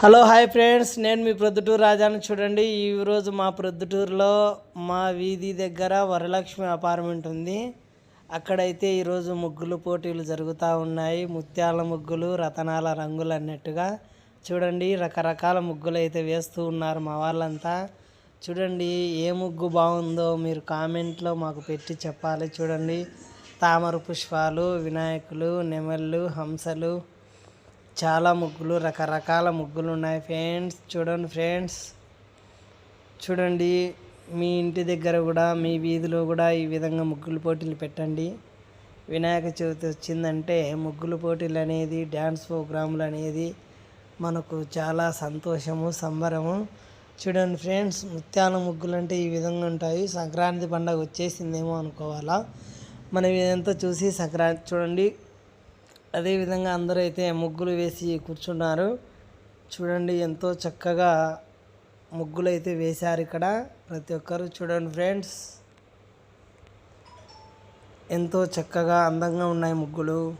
Hello hi friends. నేను మీ ప్రొద్దుటూరు రాజాని చూడండి. ఈరోజు మా ప్రొద్దుటూరులో మా వీధి దగ్గర వరలక్ష్మి అపార్ట్మెంట్ ఉంది. అక్కడైతే ఈరోజు ముగ్గులు పోటీలు జరుగుతూ ఉన్నాయి. ముత్యాల ముగ్గులు రతనాల రంగులు అన్నట్టుగా. చూడండి రకరకాల ముగ్గులు అయితే వేస్తూ ఉన్నారు మా వాళ్ళంతా. చూడండి ఏ ముగ్గు బాగుందో మీరు కామెంట్లో మాకు పెట్టి చెప్పాలి. చూడండి తామర పుష్పాలు వినాయకులు నెమళ్ళు హంసలు చాలా ముగ్గులు రకరకాల ముగ్గులు ఉన్నాయి ఫ్రెండ్స్. చూడండి ఫ్రెండ్స్. చూడండి మీ ఇంటి దగ్గర కూడా మీ వీధిలో కూడా ఈ విధంగా ముగ్గులు పోటీలు పెట్టండి. వినాయక చవితి వచ్చిందంటే ముగ్గులు పోటీలు అనేది డ్యాన్స్ ప్రోగ్రాములు అనేది మనకు చాలా సంతోషము సంబరము. చూడండి ఫ్రెండ్స్ ముత్యాల ముగ్గులు అంటే ఈ విధంగా ఉంటాయి. సంక్రాంతి పండుగ వచ్చేసిందేమో అనుకోవాలా? మనం ఇదంతా చూసి సంక్రాంతి చూడండి. అదేవిధంగా అందరూ అయితే ముగ్గులు వేసి కూర్చున్నారు. చూడండి ఎంతో చక్కగా ముగ్గులు అయితే వేశారు ఇక్కడ ప్రతి ఒక్కరు. చూడండి ఫ్రెండ్స్ ఎంతో చక్కగా అందంగా ఉన్నాయి ముగ్గులు.